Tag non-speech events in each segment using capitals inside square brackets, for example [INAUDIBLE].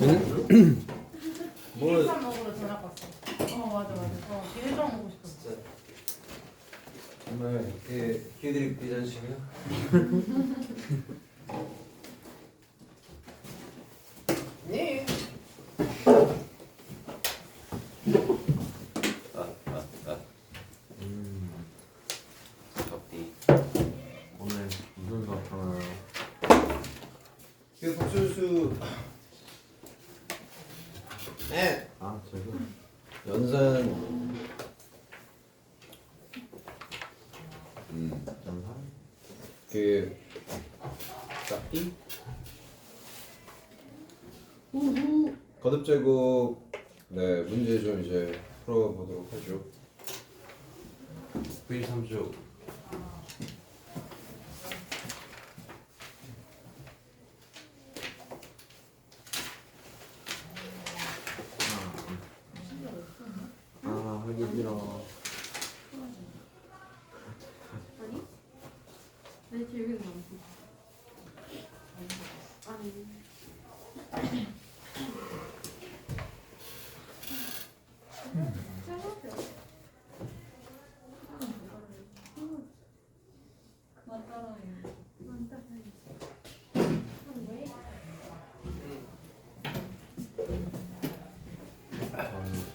뭘- 비빔밥 먹으러 전학 갔어. 어 맞아 맞아. 어 비빔밥 먹고 싶었어. 진짜 정말 그 걔들이 비잔식이야? 네. 음, 덥디. 오늘 무슨 수업 하나요? 그 국수수. 네. 아, 저거. 연산. 음. 연산? 그 짝기 거듭 제곱 네 문제 좀 이제 풀어보도록 하죠. 93조 아, 하기 싫어. 아니? 내 기억에 남고. 아니. 그만 따라해. 아니고요.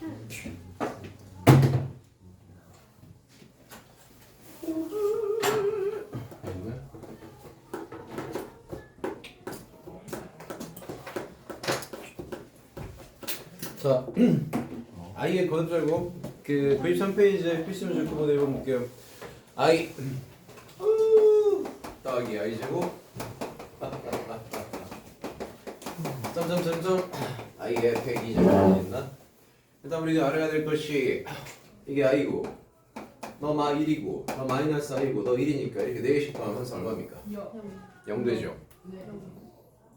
자, [CLEARS THROAT] 아이의 거듭 제곱 그 93페이지에 필수 문제 구분 읽어 볼게요. 아이 [CLEARS THROAT] 우, 더하기 아이 제곱 점점점점 [LAUGHS] 아이의 102 제곱이 있나? 일단 우리가 알아야 될 것이 이게 아이고 너 마 1이고 너 마이너스 아이고 너 1이니까 이렇게 4개씩 더하면 항상 얼마입니까? 여. 0 되죠? 네.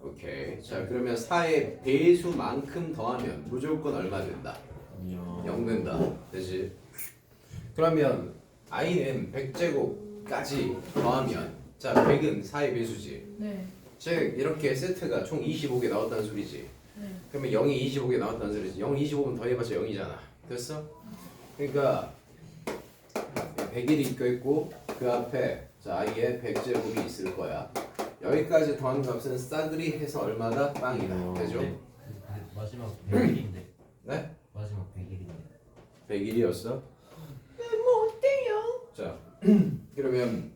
오케이 자 그러면 4의 배수만큼 더하면 무조건 얼마 된다? 아니요. 0 된다 되지? 그러면 i는 100제곱까지 더하면 자 100은 4의 배수지 네. 즉 이렇게 세트가 총 25개 나왔다는 소리지 네. 그러면 0이 25개 나왔다는 소리지 0 25면 더해봤자 0이잖아 됐어? 그러니까 100일이 있고 그 앞에 자 i의 100제곱이 있을 거야 여기까지 더한 값은 싸그리 해서 얼마다? 빵이다 어, 되죠? 네. 마지막 100일인데 네? 마지막 100일인데 100일이었어? 네, 뭐 어때요? 자, [CLEARS THROAT] 그러면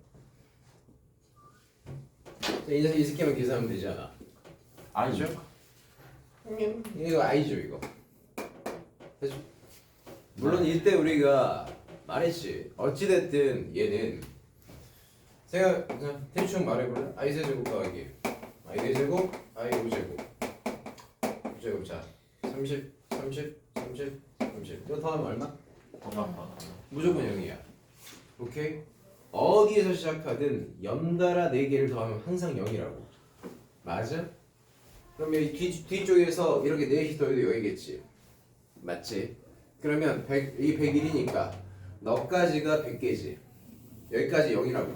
자, 이제 이 스키만 계산하면 되지 않아? 아니죠? 이거 아이죠 이거. 그죠? 물론 이때 우리가 말했지. 어찌 됐든 얘는 생각 그냥 대충 말해볼래? i 세제곱 더하기 i 네 제곱 i 5제곱 5제곱 자 30, 30, 30, 30 이거 더하면 얼마? 무조건 0이야. 오케이? 어디에서 시작하든 연달아 4개를 더하면 항상 0이라고. 맞아? 그러면 이 뒤, 뒤쪽에서 이렇게 4시 더해도 여기겠지. 맞지? 그러면 100, 이 101이니까 너까지가 100개지. 여기까지 0이라고.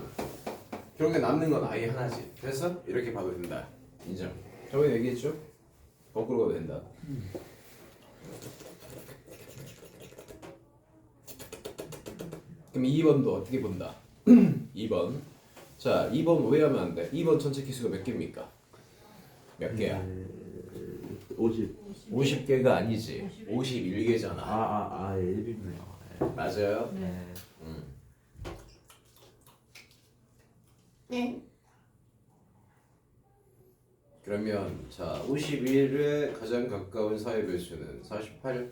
그러면 남는 건 아예 하나지. 그래서 이렇게 봐도 된다. 인정. 저번에 얘기했죠? 거꾸로 가도 된다. 그럼 2번도 어떻게 본다? [CLEARS THROAT] 2번. 자, 2번 왜 하면 안 돼? 2번 전체 키수가 몇 개입니까? 몇 개야? 50. 50개가 아니지. 51개잖아. 아, 아, 아, 1이네요. 맞아요. 네. 그러면 자, 51에 가장 가까운 사회 배수는 48.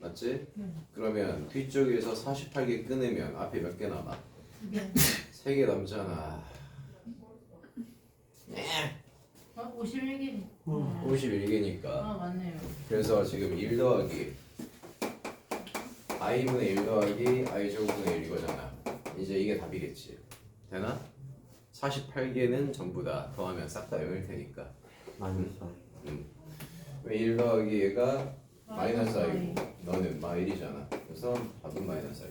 맞지? 그러면 뒤쪽에서 48개 끊으면 앞에 몇 개 남아? 네. 3개 남잖아. 어? 51개. 51개니까. 아 맞네요. 그래서 지금 1 더하기 i분의 1 더하기 i 제곱분의 1 이거잖아. 이제 이게 답이겠지. 되나? 48개는 전부 다 더하면 싹 다 0일 테니까. 마이너스. 1 더하기 얘가 마이너스 i고 너는 마일이잖아. 그래서 답은 마이너스 i.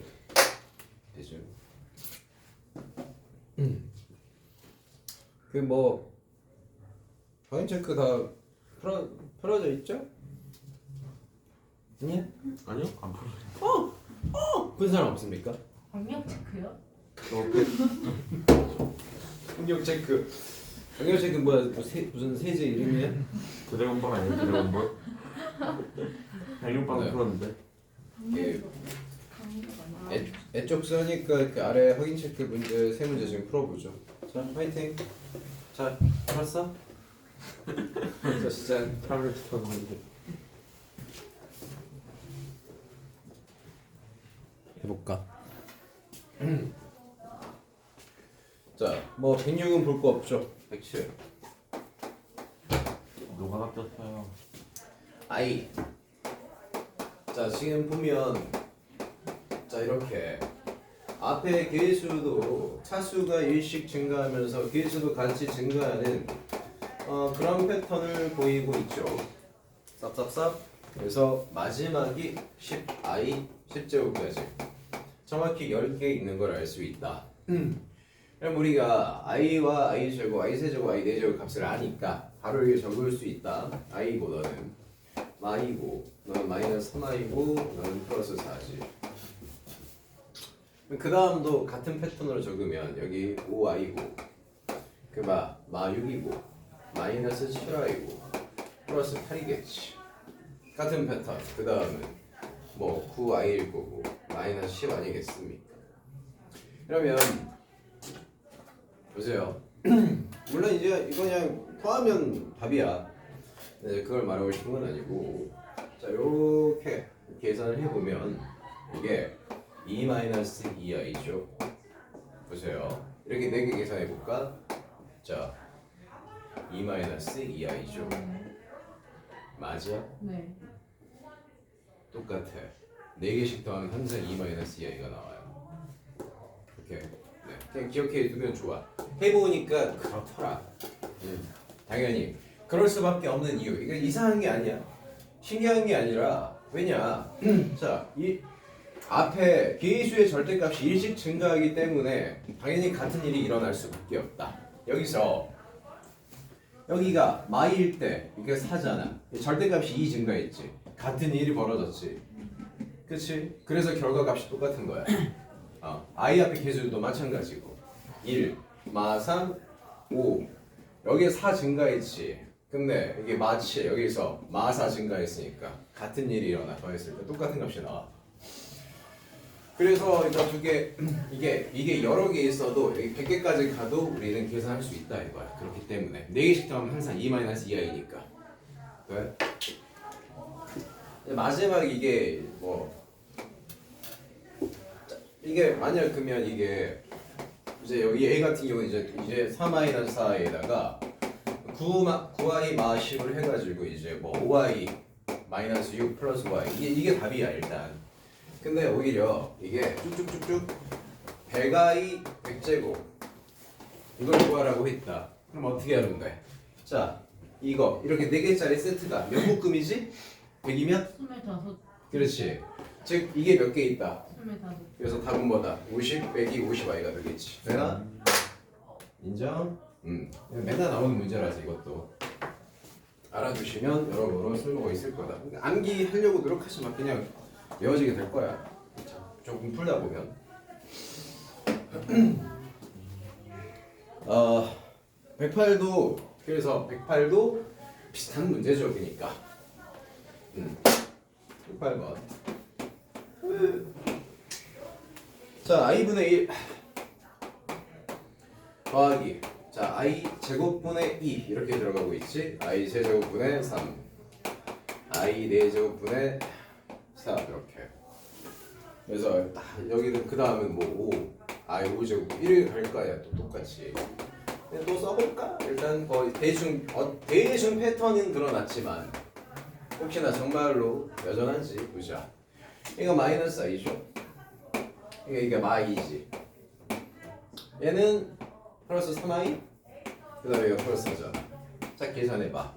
되죠? 그뭐 당연 체크 다 풀어 풀어져 있죠? 아니야? 아니요? 안 풀어요. 푼 사람 없습니까? 강력 체크요? 어, 경력 체크. 경력 체크 뭐야? 뭐 세, 무슨 세제 이름이야? 드래곤볼 아니에요? 드래곤볼? 네. 풀었는데. 예. 강력 애, 애쪽 써니까 그 아래 확인 체크 문제 세 문제 지금 풀어보죠. 자, 파이팅. 자, 풀었어? 자, 진짜 차를 스쳤는데. 해볼까? 자, 뭐 106은 볼 거 없죠. 107. 누가 낚였어요? I. 자, 지금 보면 자 이렇게 앞에 개수도 차수가 일씩 증가하면서 개수도 같이 증가하는 어, 그런 패턴을 보이고 있죠. 쌉쌉쌉. 그래서 마지막이 10i 10제곱까지 정확히 10개 있는 걸 알 수 있다. 그럼 우리가 i와 i 제곱, i 세제곱, i 네 제곱 값을 아니까 바로 이렇게 적을 수 있다. i고 너는 마이고 너는 마이너스 3i고 너는 플러스 4지. 그 다음도 같은 패턴으로 적으면 여기 5i고 그마 마 6이고 마이너스 7i고 플러스 8이겠지. 같은 패턴. 그 다음은 뭐 9i일 거고 마이너스 10 아니겠습니까? 그러면 보세요. [CLEARS THROAT] 물론 이제 이거 그냥 포하면 답이야. 네, 그걸 말하고 싶은 건 아니고 자 이렇게 계산을 해보면 이게 2-2i죠. 보세요. 이렇게 4개 계산해 볼까? 자 2-2i죠. 맞아? 네. 똑같아. 4개씩 더하면 항상 2-2i가 나와요. 이렇게 네. 그냥 기억해 두면 좋아. 해보니까 그렇더라. 음, 당연히 그럴 수밖에 없는 이유. 이게 이상한 게 아니야. 신기한 게 아니라 왜냐? [CLEARS THROAT] 자, 이 앞에 개수의 절대값이 일씩 증가하기 때문에 당연히 같은 일이 일어날 수밖에 없다. 여기서 여기가 마일 때 이게 4잖아. 절대값이 2 증가했지. 같은 일이 벌어졌지. 그치? 그래서 결과값이 똑같은 거야. 어, i 앞에 개수도 마찬가지고 1, 마 3, 5 여기에 4 증가했지 근데 이게 마치 여기서 마4 증가했으니까 같은 일이 일어나 더했을 때 똑같은 값이 나와 그래서 이거 두개 [CLEARS THROAT] 이게 이게 여러 개 있어도 여기 100개까지 가도 우리는 계산할 수 있다 이거야 그렇기 때문에 4개씩 더하면 항상 2-2i니까 왜? 마지막 이게 뭐 이게 만약 그러면 이게 이제 여기 A 같은 경우 이제 이제 3i에다가 9 마, 9i 마 10을 해가지고 이제 뭐 5i 마이너스 6 플러스 y 이게 이게 답이야 일단. 근데 오히려 이게 쭉쭉쭉쭉 100i 100제곱 이걸 구하라고 했다. 그럼 어떻게 하면 돼? 자 이거 이렇게 4개짜리 세트가 몇 묶음이지? 100이면? 25, 그렇지. 즉 이게 몇 개 있다. 25. 그래서 답은 뭐다? 50 빼기 50i가 되겠지. 되나? 인정? 음. 맨날 나오는 문제라서 이것도 알아두시면 여러모로 쓸모가 있을 거다. 그러니까 암기 하려고 노력하지 마. 그냥 외워지게 될 거야. 자, 조금 풀다 보면. [CLEARS THROAT] 어, 108도 그래서 108도 비슷한 문제죠, 그러니까. 음. 108번. 자, i분의 1 더하기 자, i 제곱분의 2 이렇게 들어가고 있지 i 세제곱분의 3 i 4제곱분의 4 이렇게 그래서 딱 여기는 그 다음은 뭐5 i 5제곱 1을 갈 거야 또 똑같이 근데 또 써볼까? 일단 거의 대충 어, 대충 패턴은 드러났지만 혹시나 정말로 여전한지 보자 이거 마이너스 i죠 이게 이게 마이지. 얘는 플러스 3i. 그 다음에 이거 플러스 4잖아. 자 계산해 봐.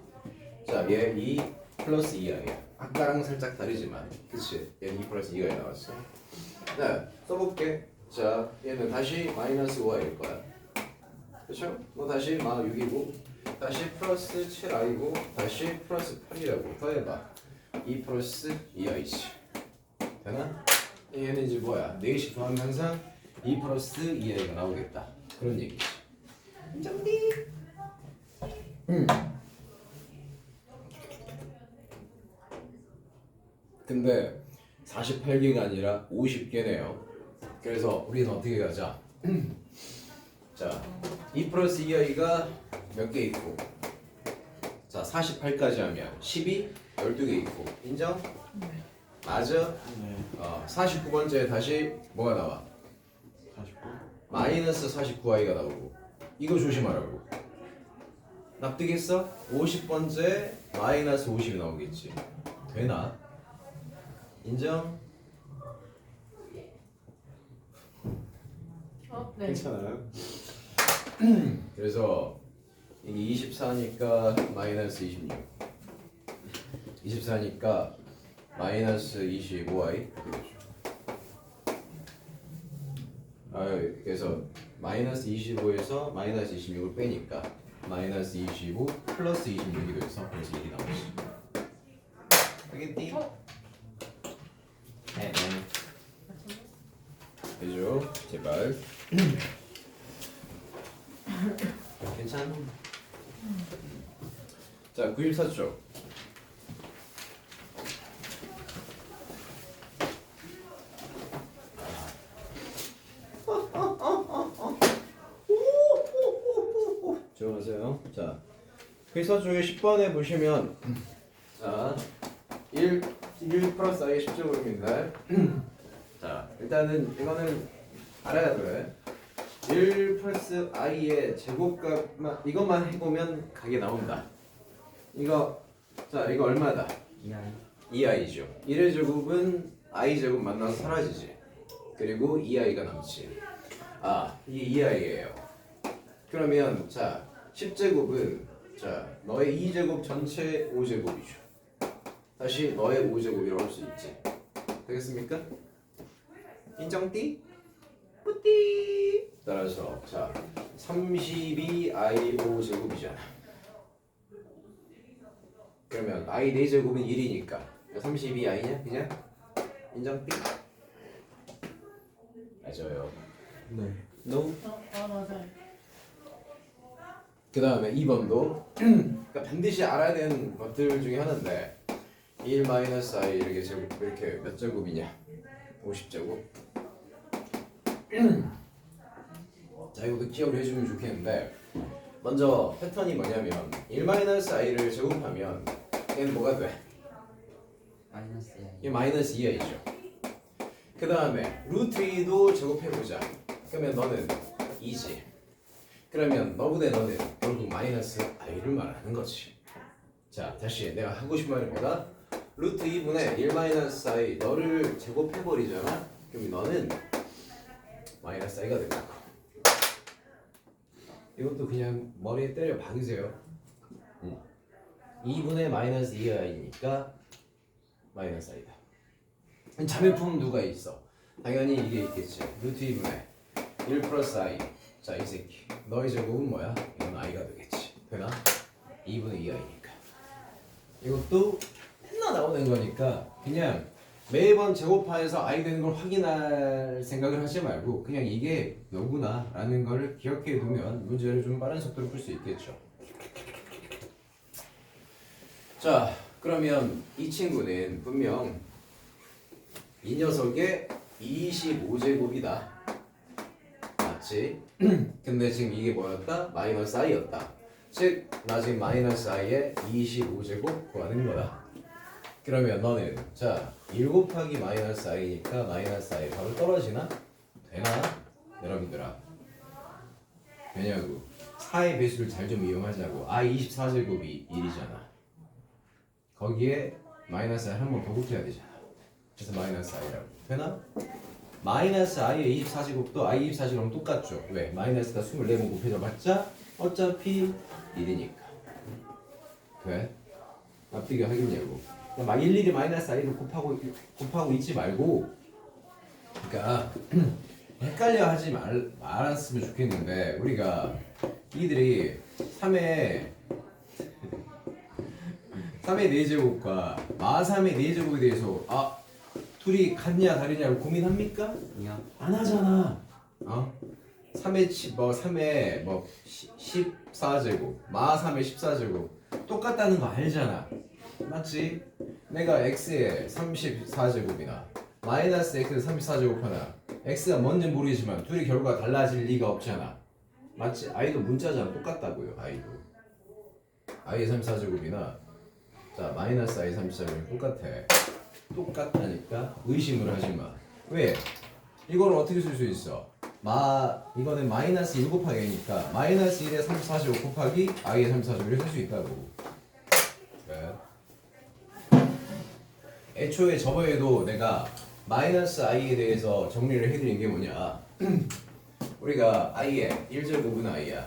자, 얘 2 플러스 2i야. 아까랑 살짝 다르지만, 그치? 얘는 2 플러스 2가 나왔어. 네, 써볼게. 자, 얘는 다시 마이너스 5i일 거야. 그렇죠? 뭐 다시 마 6이고 다시 플러스 7i고 다시 플러스 8이라고 더해봐 2 플러스 2i지 되나? 얘는 이제 뭐야 4시 더하면 항상 2 플러스 2i가 나오겠다 그런 얘기지 정리 음. 근데 48개가 아니라 50개네요 그래서 우리는 어떻게 가자 [CLEARS THROAT] 자, 2 플러스 2i가 몇 개 있고 자 48까지 하면 12, 12개 있고 인정? 맞아? 네. 어, 49번째에 다시 뭐가 나와? 49. 마이너스 49i가 나오고 이거 조심하라고 납득했어? 50번째 마이너스 50이 나오겠지 되나? 인정? 어, 네. 괜찮아요? [CLEARS THROAT] 그래서 이게 24니까 마이너스 26 24니까 마이너스 25i 아 그래서 마이너스 25에서 마이너스 26을 빼니까 마이너스 25 플러스 26이 돼서 그래서 1이 나오지 알겠디? 어? 네, 해줘. 제발. [COUGHS] 괜찮아? 자 94쪽 [LAUGHS] 들어가세요. 자 회사 쪽에 10번에 보시면 자 1, 1 플러스 i 10제곱입니다 자 일단은 이거는 알아야 돼. 1 플러스 i의 제곱값만 이것만 해보면 각이 나온다. 이거 자 이거 얼마다? 이하이 2i죠. 1의 제곱은 i 제곱 만나서 사라지지. 그리고 2i가 남지. 아 이게 2i예요. 그러면 자 10제곱은 자 너의 2제곱 전체 5제곱이죠. 다시 너의 5제곱이라고 할 수 있지. 되겠습니까? 인정띠? 뿌띠 따라서 자 32i5 제곱이잖아 그러면 i 4 제곱은 1이니까 32i냐 그냥? 인정띠? 맞아요 네. no? 어, 아 맞아요. 그 다음에 2번도 [CLEARS THROAT] 그러니까 반드시 알아야 되는 것들 중에 하나인데 1 마이너스 i 이렇게 제곱 이렇게 몇 제곱이냐 50제곱 자 이것도 기억을 해주면 좋겠는데 먼저 패턴이 뭐냐면 1 마이너스 i를 제곱하면 얘는 뭐가 돼? 마이너스 이게 마이너스 2i죠. 그 다음에 루트 2도 제곱해보자. 그러면 너는 2지. 그러면 너보다 너는 결국 마이너스 i를 말하는 거지. 자 다시 내가 하고 싶은 말이 뭐다? 루트 2분의 1 마이너스 i 너를 제곱해버리잖아. 그럼 너는 마이너스 i가 된다고 이것도 그냥 머리에 때려 박으세요 응. 2분의 마이너스 2i니까 마이너스 i다 자매품 누가 있어? 당연히 이게 있겠지. 루트 2분의 1 플러스 i. 자, 이 새끼. 너의 제곱은 뭐야? 이건 i가 되겠지. 되나? 2분의 2i니까. 이것도 맨날 나오는 거니까 그냥 매번 제곱하에서 i 되는 걸 확인할 생각을 하지 말고 그냥 이게 너구나 라는 걸 기억해 두면 문제를 좀 빠른 속도로 풀 수 있겠죠. 자, 그러면 이 친구는 분명 이 녀석의 25제곱이다. 맞지? [CLEARS THROAT] 근데 지금 이게 뭐였다? 마이너스 i였다. 즉, 나 지금 마이너스 i의 25제곱 구하는 거다. 그러면 너는 자, 1 곱하기 마이너스 i니까 마이너스 i 바로 떨어지나? 되나? 여러분들아. 왜냐고? 4의 배수를 잘 좀 이용하자고. i 24제곱이 1이잖아. 거기에 마이너스 i 한번 더 곱해야 되잖아. 그래서 마이너스 i라고 되나? 마이너스 i의 24제곱도 i 24제곱이랑 똑같죠 왜? 마이너스가 24번 곱해져봤자 어차피 1이니까 돼? 앞뒤가 하겠냐고 막 일일이 마이너스 i를 곱하고 곱하고 있지 말고 그러니까 [CLEARS THROAT] 헷갈려 하지 말, 말았으면 좋겠는데 우리가 이들이 3의 3의 [LAUGHS] 4제곱과 마 3의 4제곱에 대해서 아 둘이 같냐 다르냐고 고민합니까? 아니요. 안 하잖아. 어? 3의 10, 뭐 3의 뭐 14제곱, 마 3의 14제곱 똑같다는 거 알잖아. 맞지? 내가 x에 34제곱이나 마이너스 x 34제곱 하나 x가 뭔지 모르지만 둘이 결과가 달라질 리가 없잖아. 맞지? i도 문자잖아. 똑같다고요. i도. i 34제곱이나 자 마이너스 i 34제곱이 똑같아. 똑같다니까 의심을 하지 마. 왜? 이걸 어떻게 쓸 수 있어? 마 이거는 마이너스 1 곱하기 a니까 마이너스 1에 34제곱 곱하기 i의 34제곱을 쓸 수 있다고. 네. 애초에 저번에도 내가 마이너스 i에 대해서 정리를 해드린 게 뭐냐? [CLEARS THROAT] 우리가 i의 1제곱은 i야.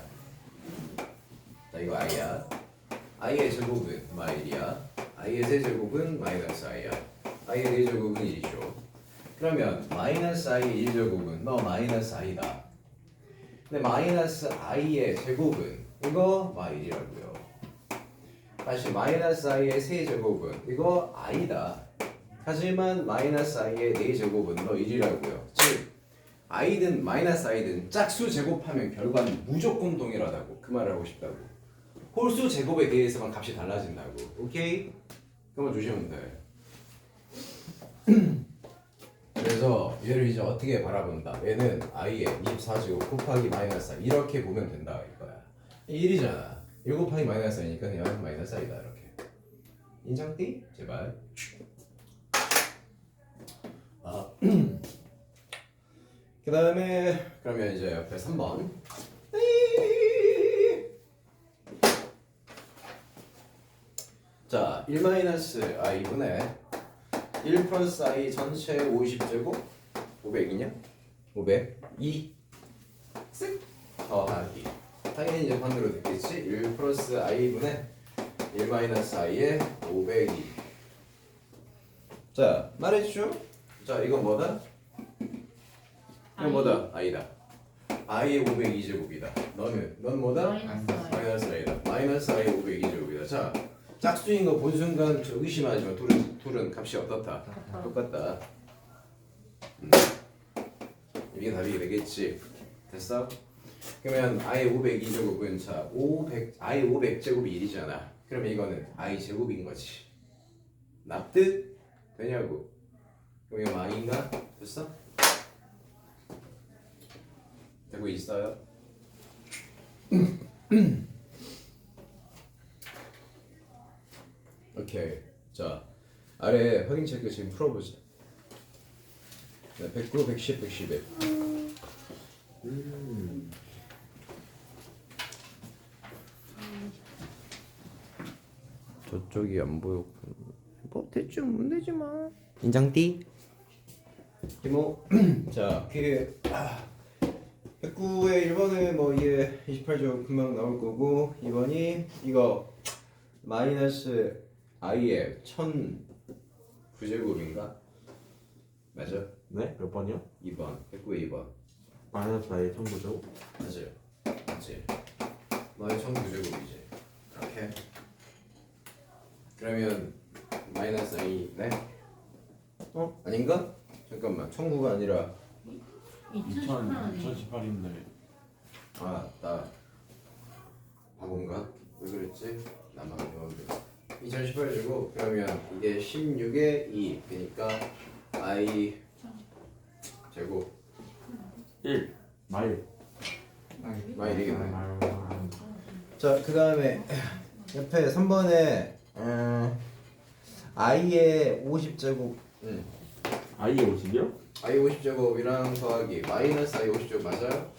자 이거 i야. i의 제곱은 마1이야. i의 세제곱은 마이너스 i야. i의 4제곱은 1이죠. 그러면 마이너스 i 1제곱은 너 마이너스 i다. 근데 마이너스 i의 제곱은 이거 마1이라고요. 다시 마이너스 i의 세 제곱은 이거 i다. 하지만 마이너스 i의 4제곱은 너 1이라고요. 즉 i든 마이너스 i든 짝수 제곱하면 결과는 무조건 동일하다고 그 말을 하고 싶다고. 홀수 제곱에 대해서만 값이 달라진다고. 오케이? 그만 주시면 돼. [CLEARS THROAT] 그래서 얘를 이제 어떻게 바라본다? 얘는 i의 24제곱 곱하기 마이너스 4 이렇게 보면 된다 이거야. 1이잖아. 1 곱하기 마이너스 4니까 그냥 마이너스 4이다 이렇게. 인정띠? 제발. 아. [CLEARS THROAT] 그 다음에 그러면 이제 옆에 3번. 자, 1 마이너스 i분의 1 플러스 i 전체 50제곱 500이냐? 500 2 쓱 더하기 당연히 이제 반대로 됐겠지 1 플러스 i분의 1 마이너스 i의 500이 자 말해주죠 자 이건 뭐다? 이건 뭐다? i다 i의 502제곱이다 너는 넌 뭐다? 마이너스 i. 마이너스 i다 마이너스 i 502제곱이다 자 짝수인 거 본 순간 저 의심하지만 둘은 둘은 값이 어떻다? 똑같다. 음. 이게 답이 되겠지. 됐어? 그러면 i 502제곱은 자 500, i 500 제곱이 1이잖아. 그러면 이거는 i 제곱인 거지. 납득 되냐고? 그럼 이거 i인가? 됐어? 되고 있어요? [CLEARS THROAT] 오케이. 자 아래 확인 체크 지금 풀어보자. 네, 109, 110, 111. 음. 저쪽이 안 보여. 뭐 대충 문대지 마. 인장띠. 이모. [CLEARS THROAT] 자, 그 109의 1번은 뭐 이게 28조 금방 나올 거고 2번이 이거 마이너스 i의 1009제곱인가? 맞아? 네? 몇 번이요? 2번 109의 2번 마이너스 나의 청구죠. 맞아요 맞지 너의 1009제곱이지 이렇게 그러면 마이너스 i네? 어? 아닌가? 잠깐만. 1009가 아니라 2018년에 2018인데. 아나 바본가? 왜 그랬지? 나만 배웠는데 2018제곱 그러면 이게 16에 2 그러니까 i 제곱. 1 마일. 마일 자, 그 다음에 옆에 3번에 음, i의 50제곱 음, 아이 50이요? i 50제곱이랑 더하기 마이너스 i 50제곱 맞아요?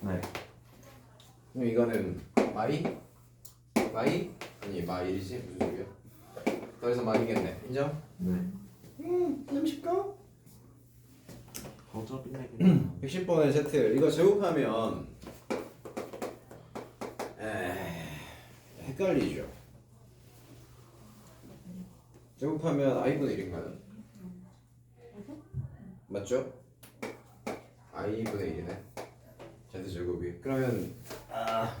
네 그럼 이거는 마이? 마이? 아니 마일이지 무슨 소리야? 더해서 마이겠네 인정? 네. 음, 좀 쉽고? 어차피 내긴 110번의 Z 이거 제곱하면 에... 헷갈리죠 제곱하면 i분의 1인가요? 맞죠? i분의 1이네. Z 제곱이. 그러면 아.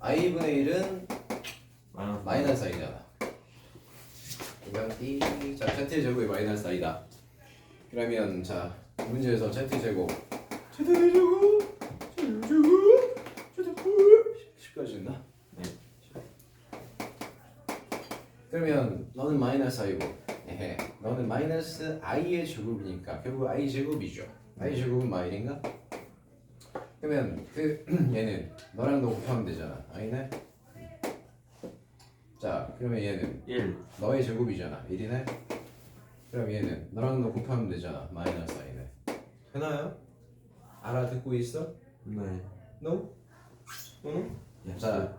i분의 1은 마이너스 i잖아. 인간띠 자 z 제곱이 마이너스 i다. 그러면 자 문제에서 z 제곱. z 제곱 z 제곱 z 제곱 10까지 된다 네. 그러면 너는 마이너스 i고. 에헤. 너는 마이너스 i의 제곱이니까 결국 i 제곱이죠. i 제곱은 마일인가? 그러면 그 [CLEARS THROAT] 얘는 너랑 너 곱하면 되잖아. i네? 자 그러면 얘는 1 너의 제곱이잖아. 1이네? 그럼 얘는 너랑 너 곱하면 되잖아. 마이너스 i네. 되나요? 알아듣고 있어? 네. No? 응? 예. 자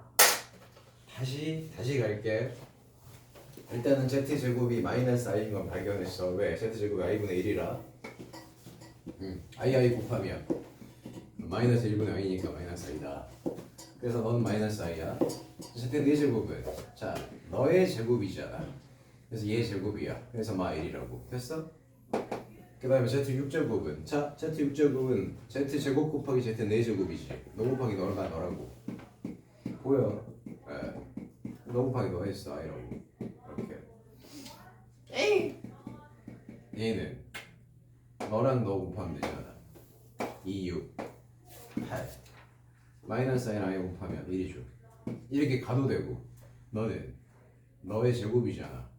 다시 다시 갈게 일단은 z 제곱이 마이너스 i인 건 발견했어. 왜? z 제곱이 i분의 1이라. 음, i i 곱하면 마이너스 1분의 i니까 마이너스 i다. 그래서 넌 마이너스 i야. z 네 제곱은 자 너의 제곱이잖아. 그래서 얘 제곱이야. 그래서 마 1이라고. 됐어? 그 다음에 z 6제곱은 자 z 6제곱은 z 제곱 곱하기 z 4제곱이지. 너 곱하기 너가 너라고. 보여? 예. 너 곱하기 너 했어 아이라고 에이. 얘는 너랑 너 곱하면 되잖아? 2, 6, 8 마이너스 i랑 i 곱하면 1이죠 이렇게 가도 되고 너는 너의 제곱이잖아?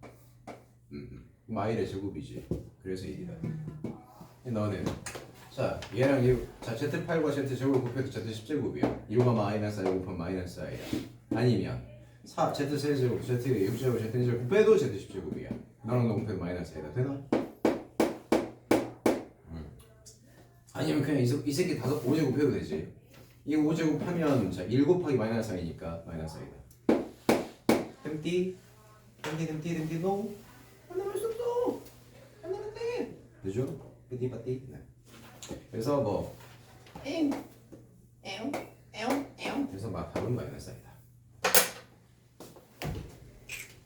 음, 음. 그럼 i의 제곱이지. 그래서 1이다. 너는 자 얘랑 얘, 자 z8과 z 제곱 곱해도 z 10제곱이야. 이거가 마이너스 i 곱하면 마이너스 i야. 아니면 4 z 세제곱 z 6제곱 z 1제곱 곱해도 z 10제곱이야 너랑 너 곱해도 마이너스 i다 되나? 음. 아니면 그냥 이, 새- 이 새끼 다섯 5제곱 해도 되지. 이거 5제곱 하면 자 1 곱하기 마이너스 i니까 마이너스 i다. 햄띠 햄띠 햄띠 햄띠 노. 안 나갈 수 없어. 안 나간대 되죠? 삐띠 빠띠. 네. 그래서 뭐? 에옹 에옹 에옹 에옹. 그래서 막 답은 마이너스 i다.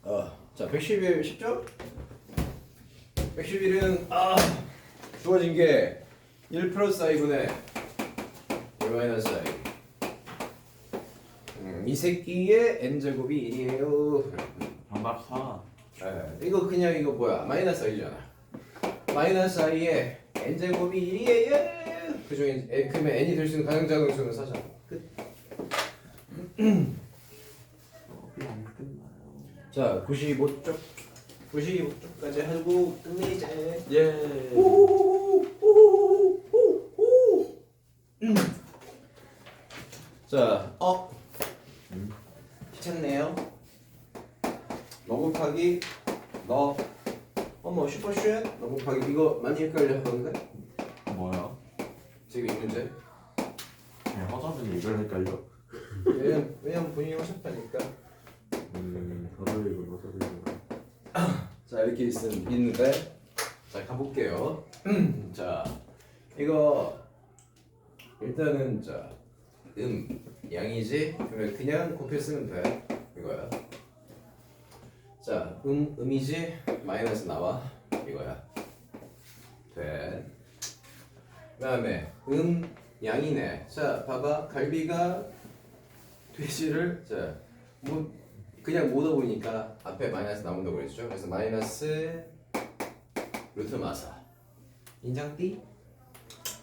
어 자 111 쉽죠? 111은 아 주어진 게 1 플러스 i분의 1 마이너스 i 음, 이 새끼의 n제곱이 1이에요. 정답 4 에, 이거 그냥 이거 뭐야? 마이너스 i잖아. 마이너스 i의 n제곱이 1이에요. 그 중에 에, 그러면 n이 될 수 있는 가장 작은 수는 4잖아 끝. 자 95쪽 95쪽까지 하고 끝내자 예 자, 어? 음. 귀찮네요. 너 곱하기 너 어머 슈퍼슈 너 곱하기 이거 많이 헷갈려 하던데? 뭐야? 지금 이 문제 그냥 허접은 이걸 헷갈려 왜냐면, 왜냐면 본인이 하셨다니까 음 허접이고 허접이고 자 이렇게 있, 있는데 자 가볼게요. 자 이거 일단은 자음 양이지? 그러면 그냥 곱해 쓰면 돼. 이거야. 자 음 음이지? 마이너스 나와. 이거야. 돼. 그다음에 음 양이네. 자 봐봐. 갈비가 돼지를 자뭐 그냥 못 얻어보니까 앞에 마이너스 나온다고 그랬죠. 그래서 마이너스 루트 마사. 인장띠?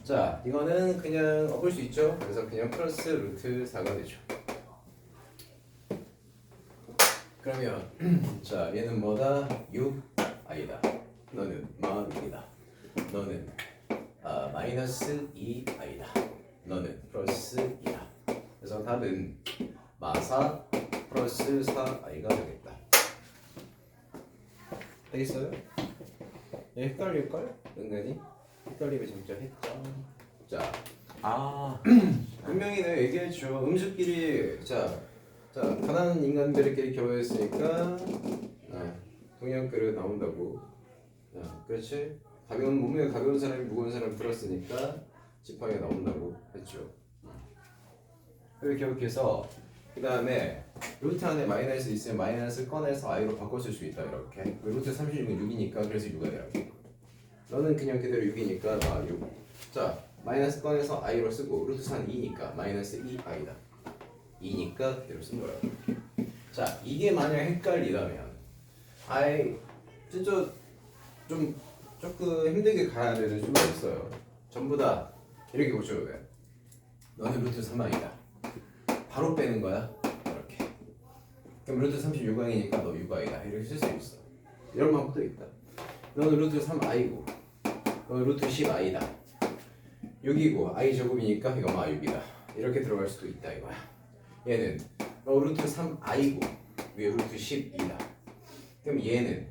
자 이거는 그냥 엎을 수 있죠? 그래서 그냥 플러스 루트 4가 되죠. 그러면 [CLEARS THROAT] 자 얘는 뭐다? 6 i다. 너는 마음이다. 너는 아, 마이너스 2 i다. 너는 플러스 2다. 그래서 답은 마사 플러스 4 i가 되겠다. 되겠어요? 얘 헷갈릴걸? 은근히? 헷갈리면 진짜 했죠. 자 아. [CLEARS THROAT] 분명히 내가 얘기했죠. 음식끼리 자, 자 가난한 인간들끼리 결혼했으니까 아, 동양 그릇 나온다고. 자, 그렇지? 가벼운 몸에 가벼운 사람이 무거운 사람 들었으니까 지팡이가 나온다고 했죠. 그렇게 기억해서 그 다음에 루트 안에 마이너스 있으면 마이너스 꺼내서 i로 바꿔 쓸 수 있다 이렇게 루트 36은 6이니까 그래서 6가 되라고 너는 그냥 그대로 6이니까 나 6. 자 마이너스 꺼내서 i로 쓰고 루트 4는 2니까 마이너스 2i다 2니까 그대로 쓴 거야 자 이게 만약 헷갈리다면 i 진짜 좀 조금 힘들게 가야 되는 수가 있어요. 전부 다 이렇게 고쳐도 돼. 너는 루트 3이다. 바로 빼는 거야. 그럼 루트 36강이니까 너 6강이다. 이렇게 쓸 수 있어. 이런 방법도 있다. 너는 루트 3i고 너는 루트 10i다. 6이고 i 제곱이니까 이거 마 6이다. 이렇게 들어갈 수도 있다 이거야. 얘는 너 루트 3i고 위에 루트 10이다. 그럼 얘는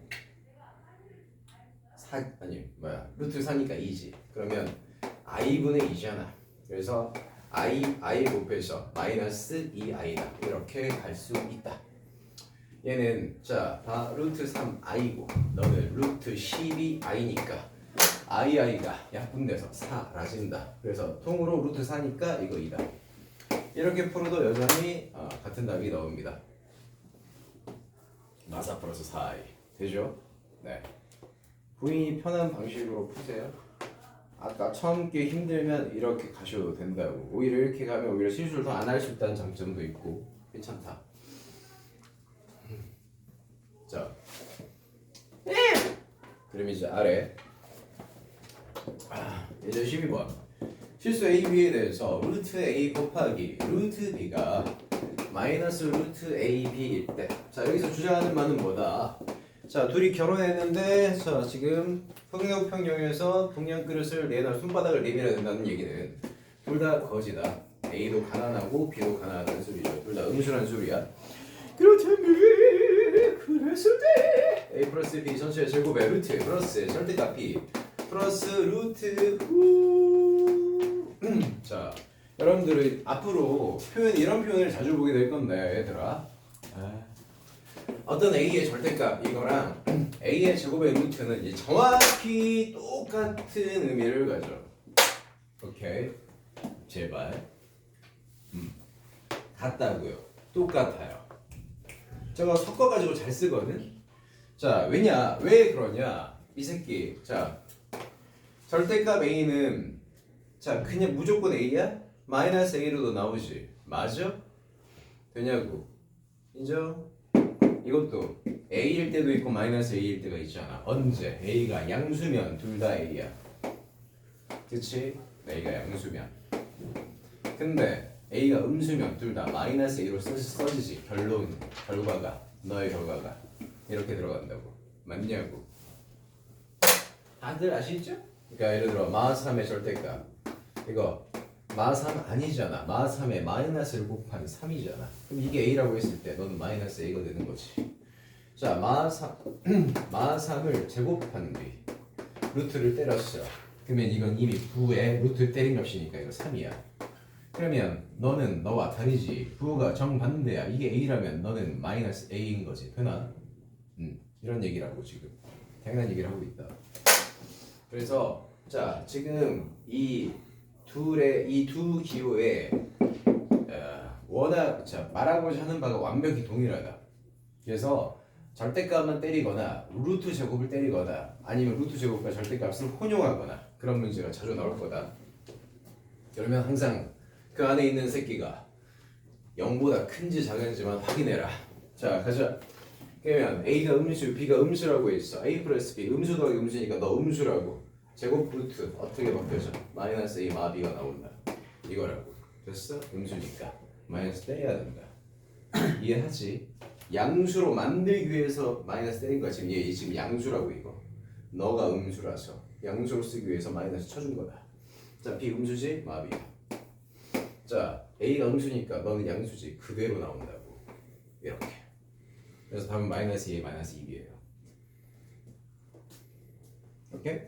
4 아니 뭐야 루트 4니까 2지. 그러면 i분의 2잖아. 그래서 i i 곱해서 마이너스 2i다. 이렇게 갈 수 있다. 얘는 자 다 루트 3i고 너는 루트 12i니까 i i가 약분돼서 사라진다. 그래서 통으로 루트 4니까 이거 2다. 이렇게 풀어도 여전히 어, 같은 답이 나옵니다. 마사 플러스 4i 되죠? 네. 부인이 편한 방식으로 푸세요. 아까 처음 게 힘들면 이렇게 가셔도 된다고. 오히려 이렇게 가면 오히려 실수를 더 안 할 수 있다는 장점도 있고 괜찮다. 자, 그럼 이제 아래 아, 이제 12번 실수 A, B에 대해서 루트 A 곱하기 루트 B가 마이너스 루트 A, B일 때. 자 여기서 주장하는 바는 뭐다? 자 둘이 결혼했는데 자 지금 평양평영에서 동양 그릇을 내놔 손바닥을 내밀어야 된다는 얘기는 둘 다 거지다. A도 가난하고 B도 가난하다는 소리죠. 둘 다 음술한 소리야. 그렇다면 그랬을 때 A 플러스 B 전체 제곱의 루트 플러스 절대값 B 플러스 루트 후. [CLEARS THROAT] 자 여러분들은 앞으로 표현 이런 표현을 자주 보게 될 건데 얘들아 어떤 A의 절대값 이거랑 [CLEARS THROAT] A의 제곱의 루트는 이제 정확히 똑같은 의미를 가져. 오케이 제발 음. 같다고요. 똑같아요. 저거 섞어가지고 잘 쓰거든. 자 왜냐? 왜 그러냐? 이 새끼. 자 절대값 A는 자 그냥 무조건 A야? 마이너스 A로도 나오지. 맞아? 되냐고. 인정? 이것도 A일 때도 있고 마이너스 A일 때가 있잖아. 언제? A가 양수면 둘 다 A야. 그치? A가 양수면. 근데 A가 음수면 둘 다 마이너스 A로 써, 써지지. 결론 결과가. 너의 결과가 이렇게 들어간다고. 맞냐고. 다들 아시죠? 그러니까 예를 들어 마3의 절대값 이거 마3 아니잖아. 마3에 마이너스를 곱한 3이잖아. 그럼 이게 A라고 했을 때 너는 마이너스 A가 되는 거지. 자 마3 [CLEARS THROAT] 마3을 제곱한 뒤 루트를 때렸어 그러면 이건 이미 부의 루트 때린 값이니까 이거 3이야. 그러면 너는 너와 다르지. 부호가 정반대야. 이게 A라면 너는 마이너스 A인 거지. 되나? 음, 이런 얘기라고 지금 당연한 얘기를 하고 있다 그래서 자 지금 이 둘의 이 두 기호에 어, 워낙 자 말하고자 하는 바가 완벽히 동일하다 그래서 절대값만 때리거나 루트 제곱을 때리거나 아니면 루트 제곱과 절대값을 혼용하거나 그런 문제가 자주 나올 거다 그러면 항상 그 안에 있는 새끼가 0보다 큰지 작은지만 확인해라. 자, 가자. 그러면 A가 음수, B가 음수라고 했어. A 플러스 B, 음수 더하기 음수니까 너 음수라고. 제곱 루트 어떻게 바뀌어져? 마이너스 A 마 B가 나온다. 이거라고. 됐어? 음수니까. 마이너스 때려야 된다. [CLEARS THROAT] 이해하지? 양수로 만들기 위해서 마이너스 때린 거야. 지금 얘 지금 양수라고 이거. 너가 음수라서 양수로 쓰기 위해서 마이너스 쳐준 거다. 자, B 음수지? 마비. 자 A가 음수니까 너는 양수지 그대로 나온다고 이렇게 그래서 답은 마이너스 2 마이너스 2이에요. 오케이?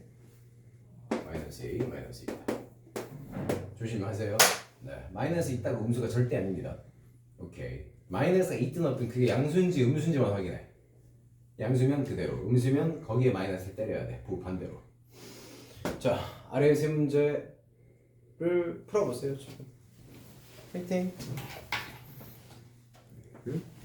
마이너스 2 마이너스 2 조심하세요. 네 마이너스 있다고 음수가 절대 아닙니다. 오케이. 마이너스가 있든 없든 그게 양수인지 음수인지만 확인해. 양수면 그대로 음수면 거기에 마이너스를 때려야 돼. 부반대로. 자 아래 세 문제를 풀어보세요 화이팅